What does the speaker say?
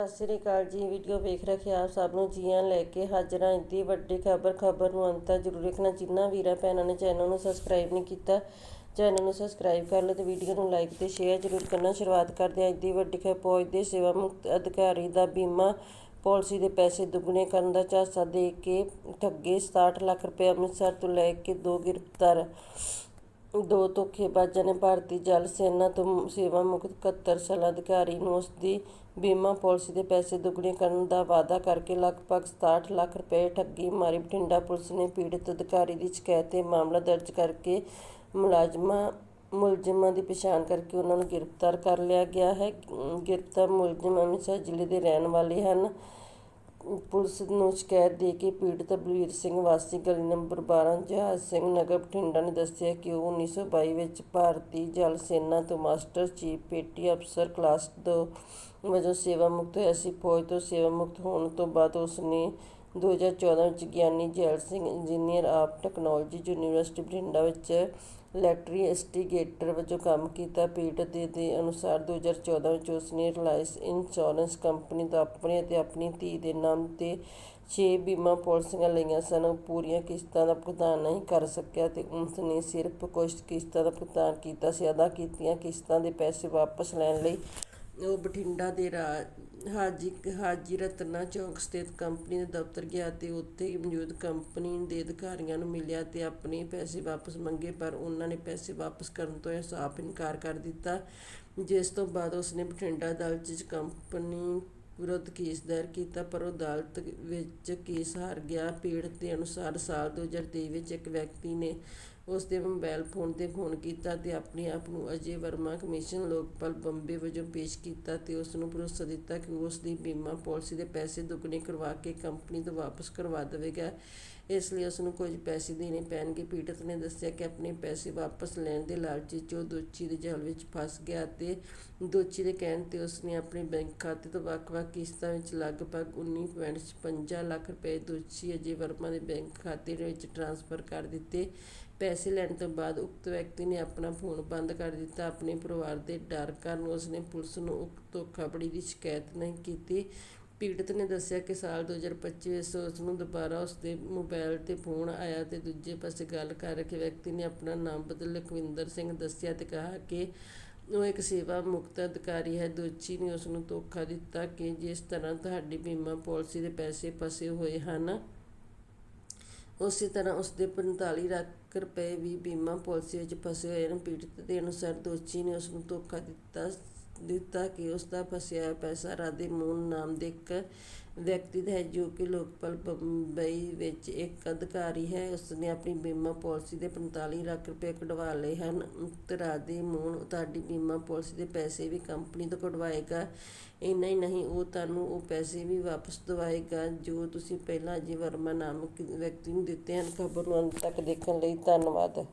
ਸਤਿ ਸ੍ਰੀ ਅਕਾਲ ਜੀ, ਵੀਡੀਓ ਵੇਖ ਰਹੇ ਆਪ ਸਭ ਨੂੰ, ਜੀਆਂ ਲੈ ਕੇ ਹਾਜ਼ਰ ਹਾਂ ਇੰਨੀ ਵੱਡੀ ਖਬਰ ਖਬਰ ਨੂੰ ਅੰਤ ਤੱਕ ਜ਼ਰੂਰ ਦੇਖਣਾ ਜਿਨ੍ਹਾਂ ਵੀਰਾਂ ਭੈਣਾਂ ਨੇ ਚੈਨਲ ਨੂੰ ਸਬਸਕ੍ਰਾਈਬ ਨਹੀਂ ਕੀਤਾ, ਚੈਨਲ ਨੂੰ ਸਬਸਕ੍ਰਾਈਬ ਕਰ ਲਓ ਤੇ ਵੀਡੀਓ ਨੂੰ ਲਾਈਕ ਤੇ ਸ਼ੇਅਰ ਜ਼ਰੂਰ ਕਰਨਾ। ਸ਼ੁਰੂਆਤ ਕਰਦੇ ਹਾਂ ਇੰਨੀ ਵੱਡੀ ਖਬਰ, ਫੌਜ ਦੇ ਸੇਵਾ ਮੁਕਤ ਅਧਿਕਾਰੀ ਦਾ ਬੀਮਾ, ਪਾਲਿਸੀ ਦੇ ਪੈਸੇ ਦੁੱਗਣੇ ਕਰਨ ਦਾ ਝਾਂਸਾ ਦੇ ਕੇ ਠੱਗੇ 67 ਲੱਖ ਰੁਪਏ ਅੰਮ੍ਰਿਤਸਰ ਤੋਂ ਲੈ ਕੇ ਦੋ ਗ੍ਰਿਫਤਾਰ ਦੋ ਧੋਖੇਬਾਜ਼ਾਂ ਨੇ ਭਾਰਤੀ ਜਲ ਸੈਨਾ ਤੋਂ ਸੇਵਾ ਮੁਕਤ 71 ਸਾਲਾ ਅਧਿਕਾਰੀ ਨੂੰ ਉਸ ਦੀ ਬੀਮਾ ਪਾਲਿਸੀ ਦੇ ਪੈਸੇ ਦੁੱਗਣੇ ਕਰਨ ਦਾ ਵਾਅਦਾ ਕਰਕੇ ਲਗਭਗ 67 ਲੱਖ ਰੁਪਏ ਠੱਗੀ ਮਾਰੀ। ਬਠਿੰਡਾ ਪੁਲਿਸ ਨੇ ਪੀੜਤ ਅਧਿਕਾਰੀ ਦੀ ਸ਼ਿਕਾਇਤ 'ਤੇ ਮਾਮਲਾ ਦਰਜ ਕਰਕੇ ਮੁਲਾਜ਼ਮਾਂ, ਮੁਲਜ਼ਮਾਂ ਦੀ ਪਛਾਣ ਕਰਕੇ ਉਹਨਾਂ ਨੂੰ ਗ੍ਰਿਫਤਾਰ ਕਰ ਲਿਆ ਗਿਆ ਹੈ। ਗ੍ਰਿਫਤਾਰ ਮੁਲਜ਼ਮ ਅੰਮ੍ਰਿਤਸਰ ਜ਼ਿਲ੍ਹੇ ਦੇ ਰਹਿਣ ਵਾਲੇ ਹਨ। ਪੁਲਿਸ ਨੂੰ ਸ਼ਿਕਾਇਤ ਦੇ ਕੇ ਪੀੜਤ ਬਲਵੀਰ ਸਿੰਘ ਵਾਸੀ ਗਲੀ ਨੰਬਰ 12 ਜਹਾਜ਼ ਸਿੰਘ ਨਗਰ, ਬਠਿੰਡਾ ਨੇ ਦੱਸਿਆ ਕਿ ਉਹ 1922 ਵਿੱਚ ਭਾਰਤੀ ਜਲ ਸੈਨਾ ਤੋਂ ਮਾਸਟਰ ਚੀਫ ਪੇਟੀ ਅਫਸਰ ਕਲਾਸ 2 ਵਜੋਂ ਸੇਵਾ ਮੁਕਤ ਹੋਇਆ ਸੀ। ਫੌਜ ਤੋਂ ਸੇਵਾ ਮੁਕਤ ਹੋਣ ਤੋਂ ਬਾਅਦ ਉਸ ਨੇ 2014 ਵਿੱਚ Giani Zail Singh engineer of technology university Bathinda ਵਿੱਚ ਇਲੈਕਟ੍ਰੀਸਿਟੀਗੇਟਰ ਵਜੋਂ ਕੰਮ ਕੀਤਾ। ਪੀੜਤ ਦੇ ਦੇ ਅਨੁਸਾਰ 2014 ਵਿੱਚ ਉਸ ਨੇ ਰਿਲਾਇੰਸ ਇੰਸ਼ੋਰੈਂਸ ਕੰਪਨੀ ਤੋਂ ਆਪਣੇ ਅਤੇ ਆਪਣੀ ਧੀ ਦੇ ਨਾਮ ਤੇ ਛੇ ਬੀਮਾ ਪਾਲਿਸੀਆਂ ਲਈਆਂ ਸਨ। ਪੂਰੀਆਂ ਕਿਸ਼ਤਾਂ ਦਾ ਭੁਗਤਾਨ ਨਹੀਂ ਕਰ ਸਕਿਆ ਅਤੇ ਉਸ ਨੇ ਸਿਰਫ ਕੁਝ ਕਿਸ਼ਤਾਂ ਦਾ ਭੁਗਤਾਨ ਕੀਤਾ ਸੀ। ਅਦਾ ਕੀਤੀਆਂ ਕਿਸ਼ਤਾਂ ਦੇ ਪੈਸੇ ਵਾਪਸ ਲੈਣ ਲਈ ਉਹ ਬਠਿੰਡਾ ਦੇ ਰਾਜ ਹਾਜੀ ਹਾਜੀ ਰਤਨਾ ਚੌਕ ਸਥਿਤ ਕੰਪਨੀ ਦੇ ਦਫ਼ਤਰ ਗਿਆ ਅਤੇ ਉੱਥੇ ਮੌਜੂਦ ਕੰਪਨੀ ਦੇ ਅਧਿਕਾਰੀਆਂ ਨੂੰ ਮਿਲਿਆ ਅਤੇ ਆਪਣੇ ਪੈਸੇ ਵਾਪਸ ਮੰਗੇ, ਪਰ ਉਹਨਾਂ ਨੇ ਪੈਸੇ ਵਾਪਸ ਕਰਨ ਤੋਂ ਸਾਫ਼ ਇਨਕਾਰ ਕਰ ਦਿੱਤਾ, ਜਿਸ ਤੋਂ ਬਾਅਦ ਉਸਨੇ ਬਠਿੰਡਾ ਅਦਾਲਤ 'ਚ ਕੰਪਨੀ ਵਿਰੁੱਧ ਕੇਸ ਦਾਇਰ ਕੀਤਾ, ਪਰ ਉਹ ਅਦਾਲਤ ਵਿੱਚ ਕੇਸ ਹਾਰ ਗਿਆ। ਪੀੜਤ ਦੇ ਅਨੁਸਾਰ ਸਾਲ 2023 ਵਿੱਚ ਇੱਕ ਵਿਅਕਤੀ ਨੇ ਉਸ ਦੇ ਮੋਬਾਈਲ ਫੋਨ 'ਤੇ ਫੋਨ ਕੀਤਾ ਅਤੇ ਆਪਣੇ ਆਪ ਨੂੰ ਅਜੇ ਵਰਮਾ ਕਮਿਸ਼ਨ ਲੋਕਪਾਲ ਬੰਬੇ ਵਜੋਂ ਪੇਸ਼ ਕੀਤਾ ਅਤੇ ਉਸ ਨੂੰ ਭਰੋਸਾ ਦਿੱਤਾ ਕਿ ਉਸ ਦੀ ਬੀਮਾ ਪਾਲਿਸੀ ਦੇ ਪੈਸੇ ਦੁੱਗਣੇ ਕਰਵਾ ਕੇ ਕੰਪਨੀ ਤੋਂ ਵਾਪਸ ਕਰਵਾ ਦੇਵੇਗਾ। ਇਸ ਲਈ ਉਸ ਨੂੰ ਕੁਝ ਪੈਸੇ ਦੇਣੇ ਪੈਣਗੇ। ਪੀੜਤ ਨੇ ਦੱਸਿਆ ਕਿ ਆਪਣੇ ਪੈਸੇ ਵਾਪਸ ਲੈਣ ਦੇ ਲਾਲਚ 'ਚ ਉਹ ਦੋਚੀ ਦੇ ਜਾਲ ਵਿੱਚ ਫਸ ਗਿਆ ਅਤੇ ਦੋਚੀ ਦੇ ਕਹਿਣ ਤੇ ਉਸ ਨੇ ਆਪਣੇ ਬੈਂਕ ਖਾਤੇ ਤੋਂ ਵੱਖ-ਵੱਖ ਕਿਸ਼ਤਾਂ ਵਿੱਚ ਲਗਭਗ 19.56 ਲੱਖ ਰੁਪਏ ਦੋਚੀ ਅਜੇ ਵਰਮਾ ਦੇ ਬੈਂਕ ਖਾਤੇ ਵਿੱਚ ਟ੍ਰਾਂਸਫਰ ਕਰ ਦਿੱਤੇ। ਪੈਸੇ ਪੈਸੇ ਲੈਣ ਤੋਂ ਬਾਅਦ ਉਕਤ ਵਿਅਕਤੀ ਨੇ ਆਪਣਾ ਫੋਨ ਬੰਦ ਕਰ ਦਿੱਤਾ। ਆਪਣੇ ਪਰਿਵਾਰ ਦੇ ਡਰ ਕਾਰਨ ਉਸ ਪੁਲਿਸ ਨੂੰ ਉਕਤ ਧੋਖਾਧੜੀ ਦੀ ਸ਼ਿਕਾਇਤ ਨਹੀਂ ਕੀਤੀ। ਪੀੜਤ ਨੇ ਦੱਸਿਆ ਕਿ ਸਾਲ 2025 ਵਿੱਚ ਉਸ ਨੂੰ ਦੁਬਾਰਾ ਉਸ ਦੇ ਮੋਬਾਈਲ ਤੇ ਫੋਨ ਆਇਆ ਤੇ ਦੂਜੇ ਪਾਸੇ ਗੱਲ ਕਰ ਰਹੇ ਵਿਅਕਤੀ ਨੇ ਆਪਣਾ ਨਾਮ ਬਦਲ ਲਖਵਿੰਦਰ ਸਿੰਘ ਦੱਸਿਆ ਤੇ ਕਿਹਾ ਕਿ ਉਹ ਇੱਕ ਸੇਵਾ ਮੁਕਤ ਅਧਿਕਾਰੀ ਹੈ। ਦੋਚੀ ਨੇ ਉਸ ਨੂੰ ਧੋਖਾ ਦਿੱਤਾ ਕਿ ਜਿਸ ਤਰ੍ਹਾਂ ਤੁਹਾਡੀ ਬੀਮਾ ਪਾਲਿਸੀ ਦੇ ਪੈਸੇ ਫਸੇ ਹੋਏ ਹਨ, ਉਸੇ ਤਰ੍ਹਾਂ ਉਸ ਦੇ 45 ਲੱਖ ਰੁਪਏ ਵੀ ਬੀਮਾ ਪਾਲਿਸੀ ਵਿੱਚ ਫਸੇ ਹੋਏ ਹਨ। ਪੀੜਤ ਦੇ ਅਨੁਸਾਰ ਦੋਸ਼ੀ ਨੇ ਉਸ ਨੂੰ ਧੋਖਾ ਦਿੱਤਾ ਦਿੱਤਾ ਕਿ ਉਸ ਦਾ ਫਸਿਆ ਪੈਸਾ ਰਾਧੇ ਮੋਹਨ ਨਾਮ ਦੇ ਇੱਕ ਵਿਅਕਤੀ ਦਾ ਹੈ, ਜੋ ਕਿ ਲੋਕਪਾਲ ਬੰਬਈ ਵਿੱਚ ਇੱਕ ਅਧਿਕਾਰੀ ਹੈ। ਉਸ ਨੇ ਆਪਣੀ ਬੀਮਾ ਪਾਲਿਸੀ ਦੇ 45 ਲੱਖ ਰੁਪਏ ਕਢਵਾ ਲਏ ਹਨ। ਉਕਤ ਰਾਧੇ ਮੋਹਨ ਤੁਹਾਡੀ ਬੀਮਾ ਪਾਲਿਸੀ ਦੇ ਪੈਸੇ ਵੀ ਕੰਪਨੀ ਤੋਂ ਕਢਵਾਏਗਾ। ਇੰਨਾ ਹੀ ਨਹੀਂ, ਉਹ ਤੁਹਾਨੂੰ ਉਹ ਪੈਸੇ ਵੀ ਵਾਪਸ ਦਵਾਏਗਾ, ਜੋ ਤੁਸੀਂ ਪਹਿਲਾਂ ਅਜੇ ਵਰਮਾ ਨਾਮਕ ਵਿਅਕਤੀ ਨੂੰ ਦਿੱਤੇ ਹਨ। ਖਬਰ ਨੂੰ ਅੰਤ ਤੱਕ ਦੇਖਣ ਲਈ ਧੰਨਵਾਦ।